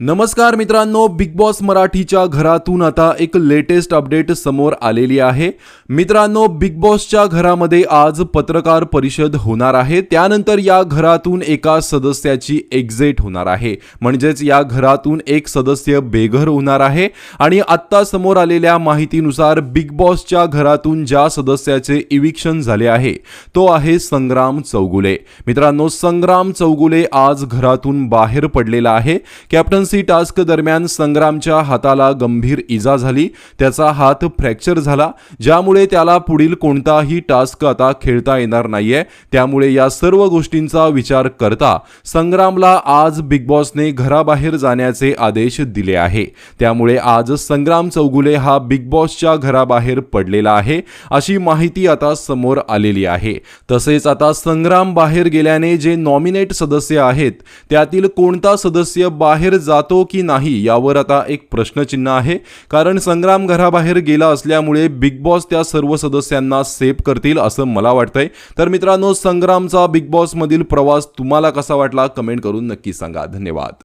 नमस्कार मित्रांनो big boss मराठीच्या घरातून आता एक लेटेस्ट अपडेट समोर आलेली आहे. मित्रांनो बिग बॉसच्या घरामध्ये आज पत्रकार परिषद होणार आहे. त्यानंतर या घरातून एका सदस्याची एक्झिट होणार आहे. म्हणजेच या घरातून एक सदस्य बेघर होणार आहे. आणि आत्ता समोर आलेल्या माहितीनुसार बिग बॉसच्या घरातून ज्या सदस्याचे इविक्शन झाले आहे तो आहे संग्राम चौगुले. मित्रांनो संग्राम चौगुले आज घरातून बाहेर पडलेला आहे. कॅप्टन्सी टास्क दरम्यान संग्रामच्या हाताला गंभीर इजा झाली. त्याचा हात फ्रॅक्चर झाला. ज्यामुळे त्याला पुढील कोणताही टास्क आता खेळता येणार नाहीये. त्यामुळे या सर्व गोष्टींचा विचार करता संग्रामला आज बिग बॉसने घराबाहेर जाण्याचे आदेश दिले आहे. त्यामुळे आज संग्राम चौगुले हा बिग बॉसच्या घराबाहेर पडलेला आहे अशी माहिती आता समोर आलेली आहे. तसेच आता संग्राम बाहेर गेल्याने जे नॉमिनेट सदस्य आहेत त्यातील कोणता सदस्य बाहेर जातो की नाही यावर आता एक प्रश्नचिन्ह आहे. कारण संग्राम घराबाहेर गेला असल्यामुळे बिग बॉस त्या सर्व सदस्यांना सेफ करतील असं मला वाटतंय. तर मित्रांनो संग्रामचा बिग बॉस मधील प्रवास तुम्हाला कसा वाटला? कमेंट करून नक्की सांगा. धन्यवाद.